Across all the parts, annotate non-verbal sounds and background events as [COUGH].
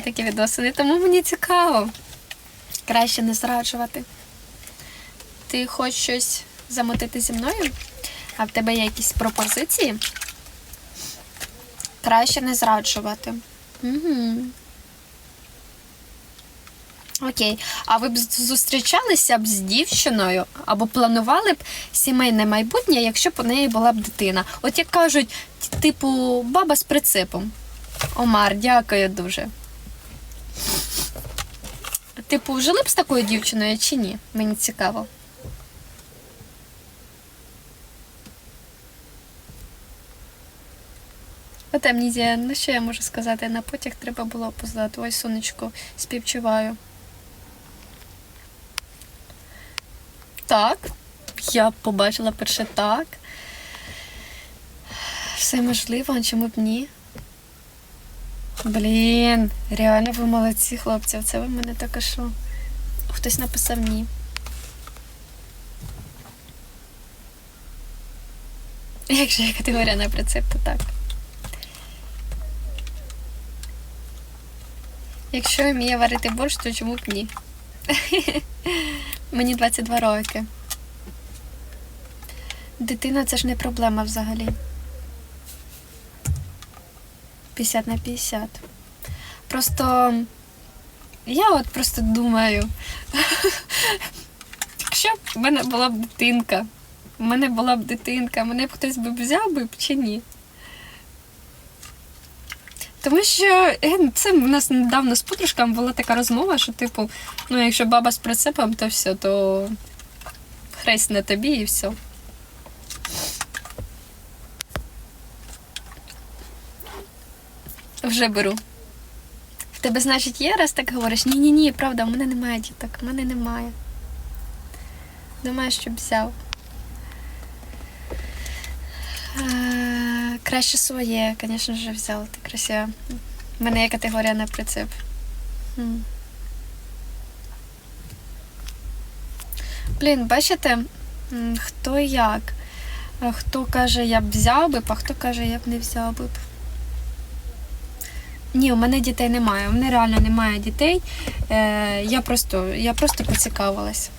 такі відносини, тому мені цікаво. Краще не зраджувати. Ти хочеш щось замотити зі мною? А в тебе є якісь пропозиції? Краще не зраджувати. Угу. Окей. А ви б зустрічалися б з дівчиною або планували б сімейне майбутнє, якщо б у неї була б дитина? От як кажуть, типу, баба з прицепом. Омар, дякую дуже. Типу, жили б з такою дівчиною чи ні? Мені цікаво. От амнізія, ну що я можу сказати? На потяг треба було опоздати. Ой, сонечко, співчуваю. Так, я побачила перше так. Все можливо, а чому б ні? Блін, реально ви молодці, хлопці. Це ви мене так що. Хтось написав ні. Якщо є категорія на прицеп, то так. Якщо я вміє варити борщ, то чому б ні? [LAUGHS] Мені 22 роки. Дитина це ж не проблема взагалі. 50 на 50. Просто я от просто думаю, [LAUGHS] якщо б в мене була б дитинка, в мене була б дитинка, мене б хтось би взяв би чи ні? Тому що е, це в нас недавно з подружками була така розмова, що, типу, ну, якщо баба з прицепом, то все, то хрест на тобі і все. Вже беру. В тебе, значить, є, раз так говориш? Ні-ні ні, правда, в мене немає діток, в мене немає. Думаю, щоб взяв. Е, Краще своє, звісно ж, взяла. Ти красива. У мене є категорія на прицеп. Блін, бачите, хто як? Е, Хто каже, я б взяв би, а хто каже, я б не взяв би. Ні, у мене дітей немає. У мене реально немає дітей. Е, я просто, я просто поцікавилась.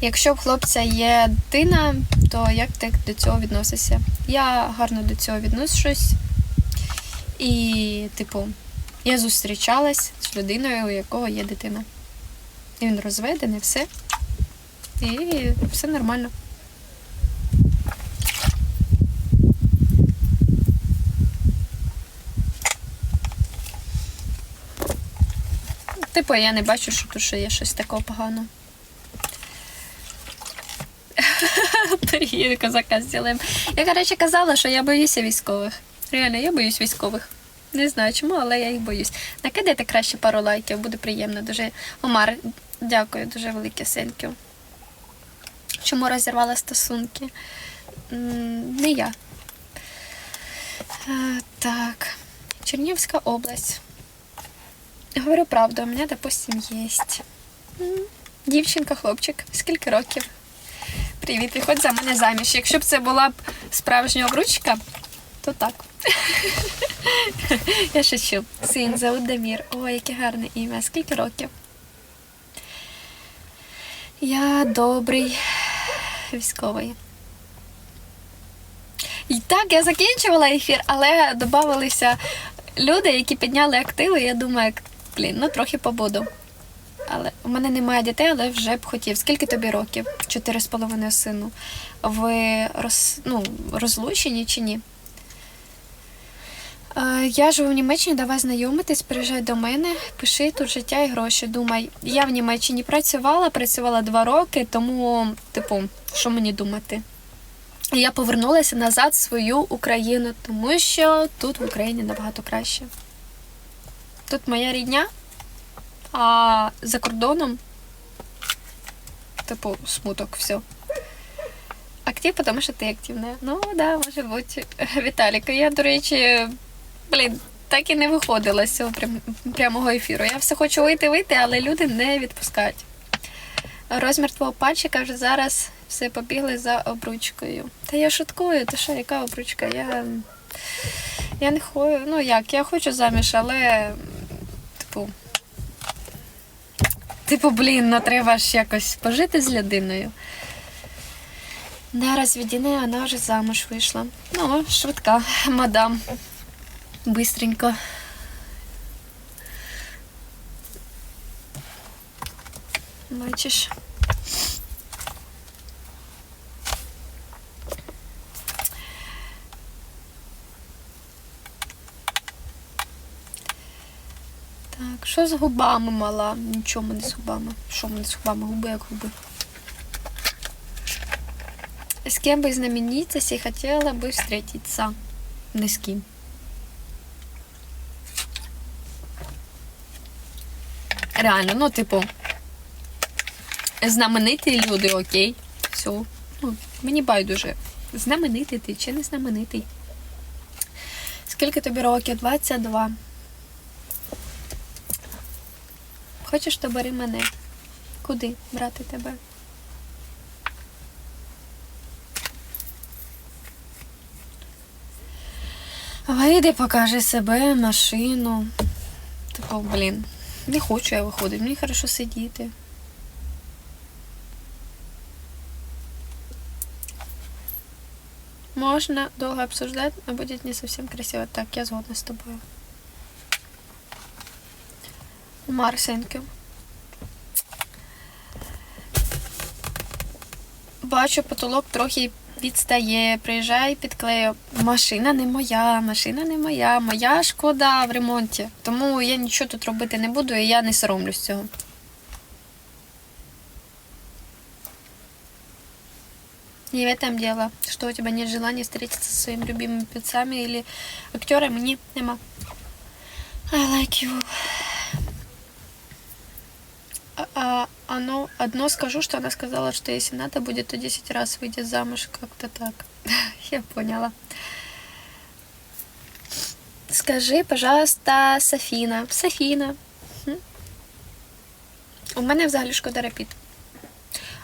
Якщо в хлопця є дитина, то як ти до цього відносишся? Я гарно до цього відношусь. І, типу, я зустрічалась з людиною, у якого є дитина. І він розведений, все. І все нормально. Типу, я не бачу, що тут ще є щось такого поганого. [LAUGHS] Переїду козака зробимо. Я, коротше, казала, що я боюся військових. Реально, я боюсь військових. Не знаю чому, але я їх боюсь. Накидайте краще пару лайків, буде приємно. Дуже. Омар, дякую, дуже велике сеньків. Чому розірвала стосунки? Не я. Е, Так. Чернівська область. Говорю правду, у мене, допустим, есть. Дівчинка, хлопчик. Скільки років? Привіт, виходь за мене заміж. Якщо б це була б справжня обручка, то так. [LAUGHS] Я шучу. Син, зовут Дамір. Ой, яке гарне ім'я. Скільки років? Я добрий військовий. І так, я закінчувала ефір, але додавалися люди, які підняли активи. Я думаю, блін, ну трохи побуду. Але у мене немає дітей, але вже б хотів. Скільки тобі років? Чотири з половиною сину. Ви роз, ну, розлучені чи ні? Е, Я живу в Німеччині, давай знайомитись, приїжджай до мене, пиши тут життя і гроші. Думай, я в Німеччині працювала, працювала два роки, тому, типу, що мені думати? Я повернулася назад в свою Україну, тому що тут в Україні набагато краще. Тут моя рідня, а за кордоном, типу, смуток, все. Актив, тому що ти активна. Ну, да, може бути. [LAUGHS] Віталіка, я, до речі, блін, так і не виходила з цього прям, прямого ефіру. Я все хочу вийти, вийти, але люди не відпускають. Розмір твого пальчика вже зараз все побігли за обручкою. Та я шуткую, то що, яка обручка? Я Я не хочу, ну як, я хочу заміж, але типу. Типу, блін, ну треба ж якось пожити з людиною. Да, розведена, вона вже замуж вийшла. Ну, швидка, мадам. Бистренько. Бачиш. Так, що з губами мала? Нічого мене з губами. Що мене з губами? Губи як губи. С кем бы из знаменитостей хотела бы встретиться? Не с кем. Реально, ну, типу, знамениті люди, окей. Все. Ну, мені байдуже. Знаменитий ти чи не знаменитий. Скільки тобі років? 22. Хочеш, то бери мене. Куди брати тебе? Вийди, покажи себе, машину. Типу, блін, не хочу я виходити, мені хорошо сидіти. Можно долго обсуждать, но будет не совсем красиво. Так, я згодна з тобою. Марсеньки. Бачу, потолок трохи відстає. Приїжджай, підклею. Машина не моя, машина не моя, моя шкода в ремонті. Тому я нічого тут робити не буду і я не соромлюсь цього. Не в этом дело, что у тебя нет желания встретиться со своими любимыми певцами или актерами. Ні, нема. I like you. А, а, оно, одно скажу, что она сказала, что если надо будет, то 10 раз выйдет замуж. Как-то так. [LAUGHS] Я поняла. Скажи, пожалуйста, Софіна. Софіна. У мене взагалі шкода репіт.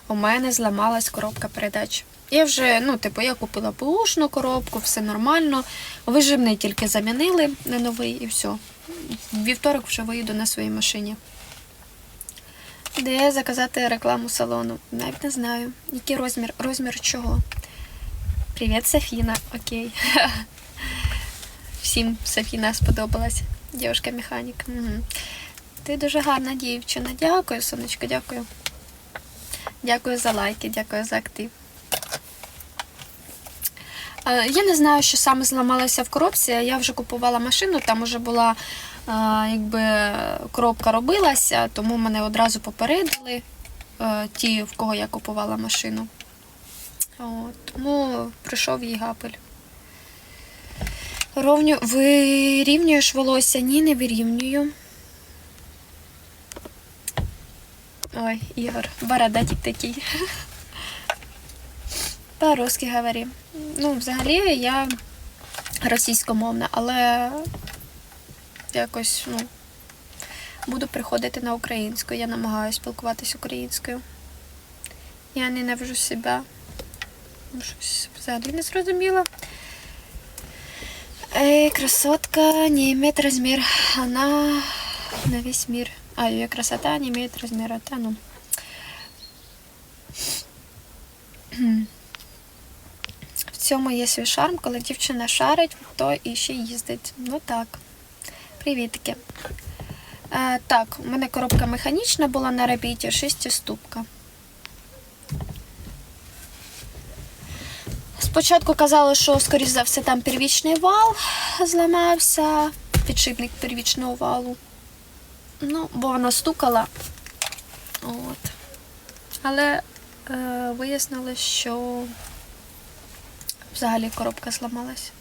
У мене зламалась коробка передач. Я вже, ну, типу, я купила бушну коробку, все нормально. Виживний тільки замінили на новий і все. Вівторок вже виїду на своїй машині. Де заказати рекламу салону? Навіть не знаю. Який розмір? Розмір чого? Привіт, Софіна. Окей. [LAUGHS] Всім Софіна сподобалась. Дівчинка механік. Угу. Ти дуже гарна дівчина. Дякую, сонечко, дякую. Дякую за лайки, дякую за актив. Е, Я не знаю, що саме зламалося в коробці. Я вже купувала машину, там вже була якби коробка робилася, тому мене одразу попередили е, ті, в кого я купувала машину. От, тому прийшов їй гапель. Ровню, вирівнюєш волосся? Ні, не вирівнюю. Ой, Ігор, бородатик такий. [LAUGHS] По-русски говори. Ну, взагалі я російськомовна, але якось, ну, буду приходити на українську. Я намагаюся спілкуватися українською. Я ненавижу себе. Ну, Щось взагалі не зрозуміла. Эй, красотка не имеет размер. Она на весь мир. А, ее красота не имеет размера. Та ну. В цьому є свій шарм, коли дівчина шарить, то і ще їздить. Ну так. Привітки. Е, так, у мене коробка механічна була на репіті, шестиступка. Спочатку казали, що, скоріш за все, там первічний вал зламався, підшипник первічного валу. Ну, бо вона стукала. От. Але е, вияснили, що взагалі коробка зламалась.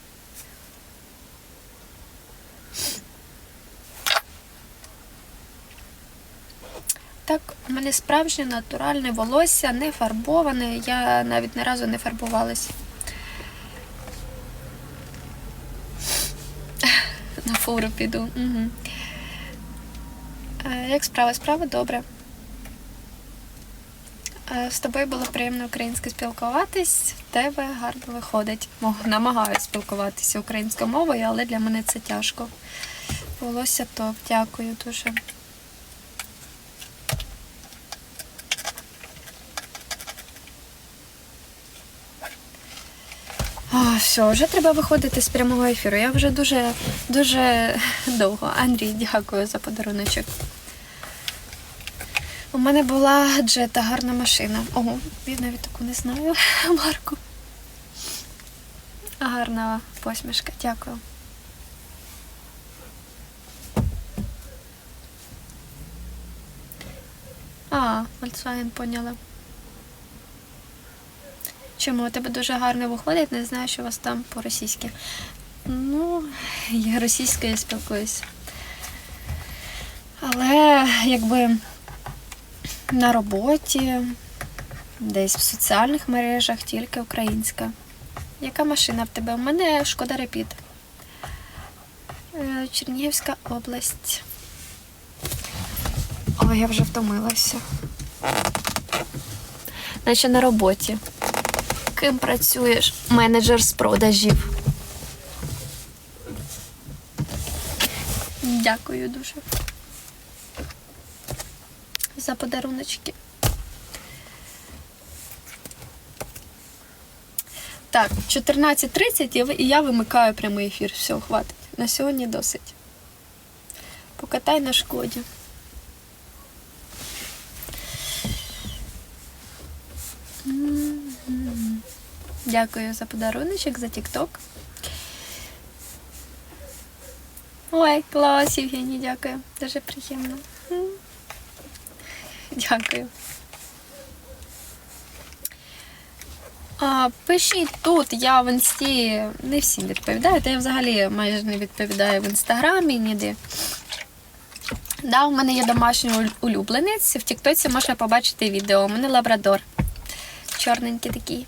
Так, у мене справжнє натуральне волосся, не фарбоване. Я навіть ні разу не фарбувалась. На фуру піду. Угу. Як справа? Справа добре. Е, З тобою було приємно українською спілкуватись. В тебе гарно виходить. Намагаюсь спілкуватися українською мовою, але для мене це тяжко. Волосся топ. Дякую дуже. А, все, вже треба виходити з прямого ефіру. Я вже дуже, дуже довго. Андрій, дякую за подаруночок. У мене була джета, гарна машина. Ого, я навіть таку не знаю, [LAUGHS] Марку. Гарна посмішка, дякую. А, Volkswagen поняла. Чому у тебе дуже гарно виходить, не знаю, що у вас там по-російськи. Ну, я російською спілкуюся. Але якби на роботі, десь в соціальних мережах тільки українська. Яка машина в тебе? У мене шкода репіт. Е, Чернігівська область. Ой, я вже втомилася. Наче на роботі. Ким працюєш? Менеджер з продажів. Дякую дуже. За подаруночки. Так, 14.30 і я вимикаю прямий ефір. Все, хватить. На сьогодні досить. Покатай на шкоді. Дякую за подаруночок, за TikTok. Ой, клас, Євгеній, дякую. Дуже приємно. Дякую. А, пишіть тут, я в інсті не всім відповідаю, та я взагалі майже не відповідаю в інстаграмі ніде. Да, у мене є домашній улюбленець. В Тіктоці можна побачити відео. У мене лабрадор. Чорненький такий.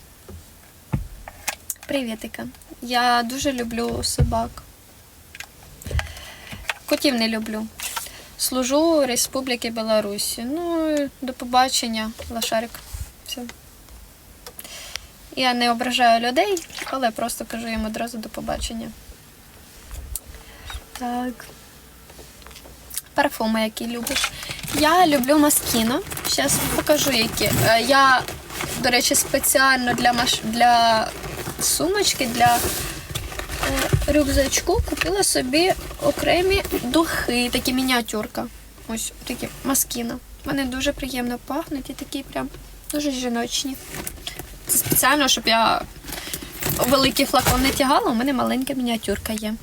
Привітика. Я дуже люблю собак. Котів не люблю. Служу Республіки Білорусі. Ну, до побачення, лошарик. Все. Я не ображаю людей, але просто кажу їм одразу до побачення. Так. Парфуми, які любиш. Я люблю Маскіно. Зараз покажу, які. Е, Я, до речі, спеціально для маш... для сумочки, для е, рюкзачку купила собі окремі духи, такі мініатюрка. Ось такі маскіна. Вони дуже приємно пахнуть і такі прям дуже жіночні. Це спеціально, щоб я великий флакон не тягала, у мене маленька мініатюрка є.